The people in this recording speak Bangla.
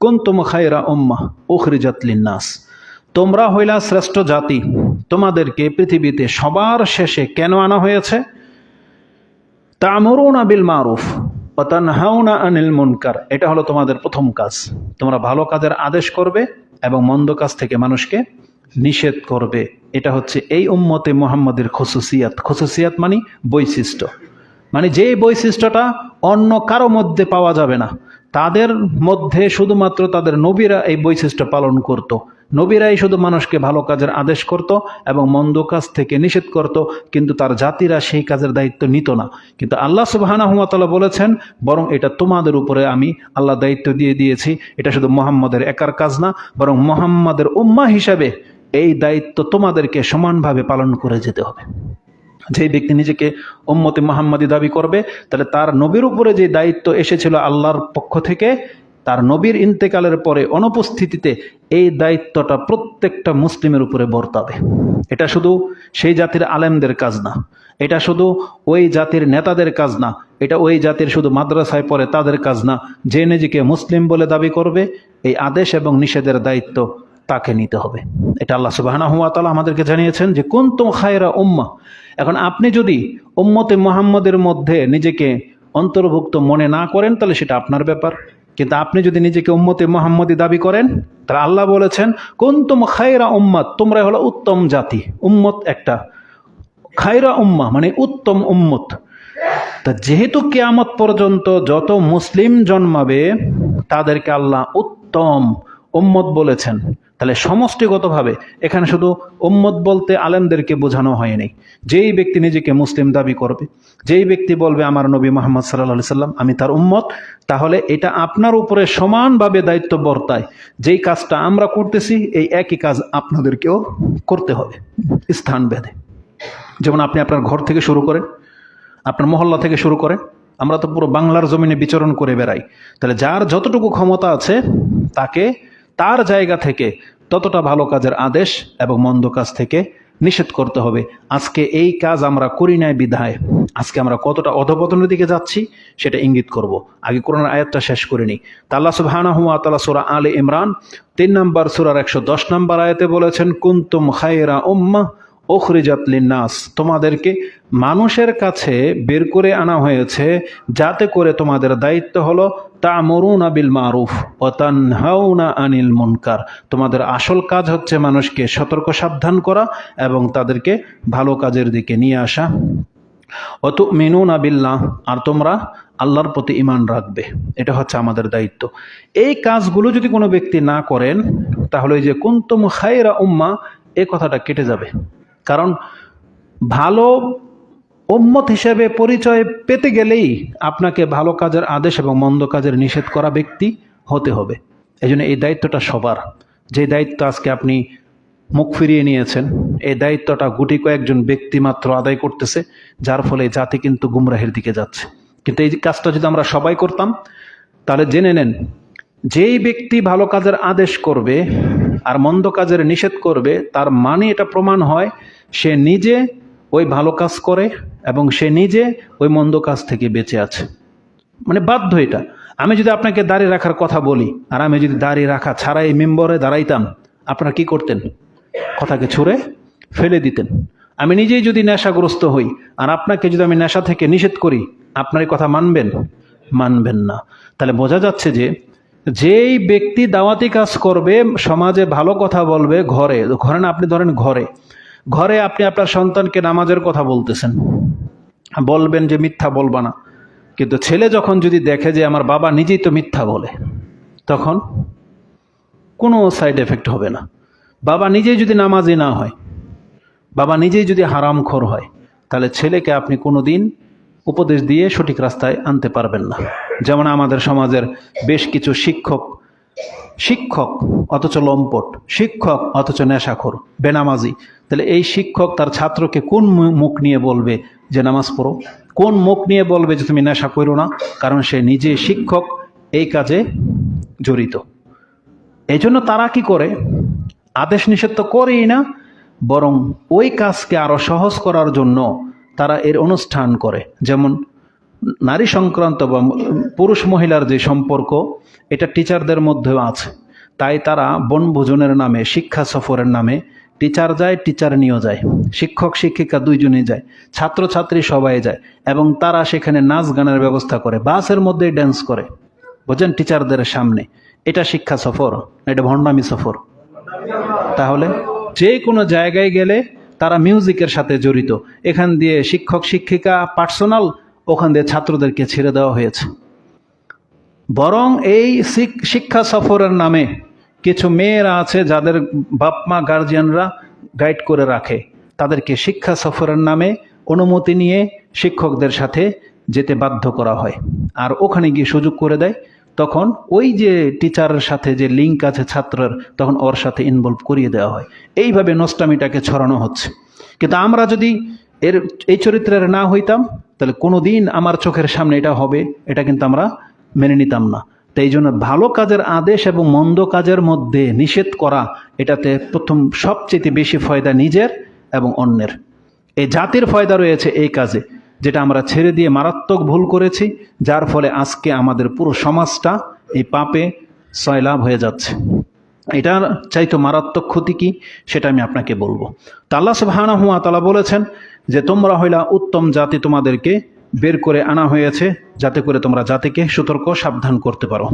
কুন্তুম খায়রা উম্মাহ উখরিজাত লিন্নাস। তোমরা হইলা শ্রেষ্ঠ জাতি, তোমাদেরকে পৃথিবীতে সবার শেষে কেন আনা হয়েছে? তামরুনা বিল মারুফ ও তানহাউনা আনিল মুনকার। এটা হলো তোমাদের প্রথম কাজ। তোমরা ভালো কাজের আদেশ করবে এবং মন্দ কাজ থেকে মানুষকে নিষেধ করবে। এটা হচ্ছে এই উম্মতে মোহাম্মদের খসুসিয়াত। খসুসিয়াত মানে বৈশিষ্ট্য। মানে যে বৈশিষ্ট্যটা অন্য কারও মধ্যে পাওয়া যাবে না। তাদের মধ্যে শুধুমাত্র তাদের নবীরা এই বৈশিষ্ট্য পালন করত। নবীরাই শুধু মানুষকে ভালো কাজের আদেশ করত এবং মন্দ কাজ থেকে নিষেধ করত, কিন্তু তার জাতিরা সেই কাজের দায়িত্ব নিত না। কিন্তু আল্লাহ সুবাহানাহমাতাল্লাহ বলেছেন, বরং এটা তোমাদের উপরে আমি আল্লাহ দায়িত্ব দিয়ে দিয়েছি। এটা শুধু মোহাম্মদের একার কাজ না, বরং মোহাম্মদের উম্মা হিসাবে এই দায়িত্ব তোমাদেরকে সমানভাবে পালন করে যেতে হবে। যেই ব্যক্তি নিজেকে উম্মতে মোহাম্মদী দাবি করবে, তাহলে তার নবীর উপরে যে দায়িত্ব এসেছিল আল্লাহর পক্ষ থেকে, তার নবীর ইন্তেকালের পরে অনুপস্থিতিতে এই দায়িত্বটা প্রত্যেকটা মুসলিমের উপরে বর্তাবে। এটা শুধু সেই জাতির আলেমদের কাজ না, এটা শুধু ওই জাতির নেতাদের কাজ না, এটা ওই জাতির শুধু মাদ্রাসায় পড়ে তাদের কাজ না, যে নিজেকে মুসলিম বলে দাবি করবে, এই আদেশ এবং নিষেধের দায়িত্ব তাকে নিতে হবে। এটা আল্লাহ সুবাহানা হুয়া তালা আমাদেরকে জানিয়েছেন যে কোন তো খায়রা উম্মা। এখন আপনি যদি উম্মতে মোহাম্মদের মধ্যে নিজেকে অন্তর্ভুক্ত মনে না করেন, তাহলে সেটা আপনার ব্যাপার। কিন্তু আপনি যদি নিজেকে উম্মতে মোহাম্মদী দাবি করেন, তাহলে আল্লাহ বলেছেন কোন তুম খায়রা উম্মত তোমরা হলো উত্তম জাতি, উম্মত একটা। খায়রা উম্মা মানে উত্তম উম্মত। তা যেহেতু কেয়ামত পর্যন্ত যত মুসলিম জন্মাবে, তাদেরকে আল্লাহ উত্তম উম্মত বলেছেন। তাহলে সমষ্টিগতভাবে এখানে শুধু উম্মত বলতে আলেমদেরকে বোঝানো হয়নি। যেই ব্যক্তি নিজেকে মুসলিম দাবি করবে, যেই ব্যক্তি বলবে, আমার নবী মোহাম্মদ সাল্লাহ সাল্লাম, আমি তার উম্মত, তাহলে এটা আপনার উপরে সমানভাবে দায়িত্ব বর্তায়। যেই কাজটা আমরা করতেছি, এই একই কাজ আপনাদেরকেও করতে হবে স্থান ভেদে। যেমন আপনি আপনার ঘর থেকে শুরু করেন, আপনার মহল্লা থেকে শুরু করেন, আমরা তো পুরো বাংলার জমিনে বিচরণ করে বেড়াই। তাহলে যার যতটুকু ক্ষমতা আছে, তাকে তার জায়গা থেকে ততটা ভালো কাজের আদেশ এবং মন্দ কাজ থেকে নিষেধ করতে হবে। আজকে এই কাজ আমরা করি নাই বিধায়। আজকে আমরা কতটা অধপতনের দিকে যাচ্ছি সেটা ইঙ্গিত করব। আগে কোরআন আয়াতটা শেষ করিনি নিই। তাল্লা সুবহানাহু ওয়া তাআলা সূরা আলে ইমরান তিন নম্বর সুরার একশো দশ নম্বর আয়াতে বলেছেন, কুন্তুম খায়রা উম্মাহ ওখরিজাত নাস তোমাদেরকে মানুষের কাছে বের করে আনা হয়েছে, যাতে করে তোমাদের দায়িত্ব হলো তা মরুনা বিল মারুফ ও তানহাউনা আনিল মুনকার। তোমাদের আসল কাজ হচ্ছে মানুষকে সতর্ক, সাবধান করা এবং তাদেরকে ভালো কাজের দিকে নিয়ে আসা। অত মেনুন আবিল্লাহ আর তোমরা আল্লাহর প্রতি ইমান রাখবে। এটা হচ্ছে আমাদের দায়িত্ব। এই কাজগুলো যদি কোনো ব্যক্তি না করেন, তাহলে যে কুন্তম খায়রা উম্মা এই কথাটা কেটে যাবে। কারণ ভালো উম্মত হিসেবে পরিচয় পেতে গেলেই আপনাকে ভালো কাজের আদেশ এবং মন্দ কাজের নিষেধ করা ব্যক্তি হতে হবে। এই এই দায়িত্বটা সবার। যে দায়িত্ব আজকে আপনি মুখ ফিরিয়ে নিয়েছেন, এই দায়িত্বটা গুটি কয়েকজন ব্যক্তি মাত্র আদায় করতেছে, যার ফলে জাতি কিন্তু গুমরাহের দিকে যাচ্ছে। কিন্তু এই কাজটা যদি আমরা সবাই করতাম, তাহলে জেনে নেন, যেই ব্যক্তি ভালো কাজের আদেশ করবে আর মন্দ কাজের নিষেধ করবে, তার মানে এটা প্রমাণ হয়, সে নিজে ওই ভালো কাজ করে এবং সে নিজে ওই মন্দ কাজ থেকে বেঁচে আছে। মানে বাধ্য এটা। আমি যদি আপনাকে দাঁড়িয়ে রাখার কথা বলি, আর আমি যদি দাঁড়িয়ে রাখা ছাড়াই মেম্বরে দাঁড়াইতাম, আপনারা কি করতেন? কথাকে ছুঁড়ে ফেলে দিতেন। আমি নিজেই যদি নেশাগ্রস্ত হই, আর আপনাকে যদি আমি নেশা থেকে নিষেধ করি, আপনার কথা মানবেন? মানবেন না। তাহলে বোঝা যাচ্ছে যে যেই ব্যক্তি দাওয়াতি কাজ করবে, সমাজে ভালো কথা বলবে ঘরে। ঘরে না আপনি ধরেন ঘরে। ঘরে আপনি আপনার সন্তানকে নামাজের কথা বলতেছেন। বলবেন যে মিথ্যা বলবা না। কিন্তু ছেলে যখন যদি দেখে যে আমার বাবা নিজেই তো মিথ্যা বলে, তখন কোনো সাইড এফেক্ট হবে না। বাবা নিজেই যদি নামাজি না হয়, বাবা নিজেই যদি হারামখোর হয়, তাহলে ছেলেকে আপনি কোনো দিন উপদেশ দিয়ে সঠিক রাস্তায় আনতে পারবেন না। যেমন আমাদের সমাজের বেশ কিছু শিক্ষক শিক্ষক অথচ লম্পট, শিক্ষক অথচ নেশাখোর, বেনামাজি। তাহলে এই শিক্ষক তার ছাত্রকে কোন মুখ নিয়ে বলবে যে নামাজ পড়ো? কোন মুখ নিয়ে বলবে যে তুমি নেশা করো না? কারণ সে নিজে শিক্ষক, এই কাজে জড়িত। এই জন্য তারা কি করে? আদেশ নিষেধ তো করেই না, বরং ওই কাজকে আরও সহজ করার জন্য তারা এর অনুষ্ঠান করে। যেমন নারী সংক্রান্ত বা পুরুষ মহিলার যে সম্পর্ক, এটা টিচারদের মধ্যেও আছে। তাই তারা বনভোজনের নামে, শিক্ষা সফরের নামে টিচার যায় টিচার নিয়েও যায়। শিক্ষক, শিক্ষিকা দুইজনেই যায়। ছাত্রছাত্রী সবাই যায়। এবং তারা সেখানে নাচ গানের ব্যবস্থা করে, বাসের মধ্যেই ড্যান্স করে। বোঝেন টিচারদের সামনে। এটা শিক্ষা সফর, এটা ভণ্ডামি সফর। তাহলে যে কোনো জায়গায় গেলে তারা মিউজিকের সাথে জড়িত। এখান দিয়ে শিক্ষক, শিক্ষিকা পার্সোনাল ওখান দিয়ে ছাত্রদেরকে ছেড়ে দেওয়া হয়েছে। বরং এই শিক্ষা সফরের নামে কিছু মেয়েরা আছে যাদের বাপ মা গার্জিয়ানরা গাইড করে রাখে। তাদেরকে শিক্ষা সফরের নামে অনুমতি নিয়ে শিক্ষকদের সাথে যেতে বাধ্য করা হয়। আর ওখানে গিয়ে সুযোগ করে দেয়। তখন ওই যে টিচারের সাথে যে লিঙ্ক আছে ছাত্রের, তখন ওর সাথে ইনভলভ করিয়ে দেওয়া হয়। এইভাবে নষ্টামিটাকে ছড়ানো হচ্ছে। কিন্তু আমরা যদি এর, এই চরিত্রের না হইতাম তাহলে কোনো দিন আমার চোখের সামনে এটা হবে, এটা কিন্তু আমরা মেনে নিতাম না। তো এই জন্য ভালো কাজের আদেশ এবং মন্দ কাজের মধ্যে নিষেধ করা, এটাতে প্রথম সবচেয়ে বেশি ফয়দা নিজের এবং অন্যের। এই জাতির ফয়দা রয়েছে এই কাজে, যেটা আমরা ছেড়ে দিয়ে মারাত্মক ভুল করেছি, যার ফলে আজকে আমাদের পুরো সমাজটা এই পাপে সয়লাভ হয়ে যাচ্ছে। এটার চাইতো মারাত্মক ক্ষতি কি? সেটা আমি আপনাকে বলব। তা আল্লাহ সুবহানাহু হুয়া তালা বলেছেন যে, তোমরা হইলা উত্তম জাতি তোমাদেরকে বের করে আনা হয়েছে, যাতে করে তোমরা জাতিকে সতর্ক সাবধান করতে পারো।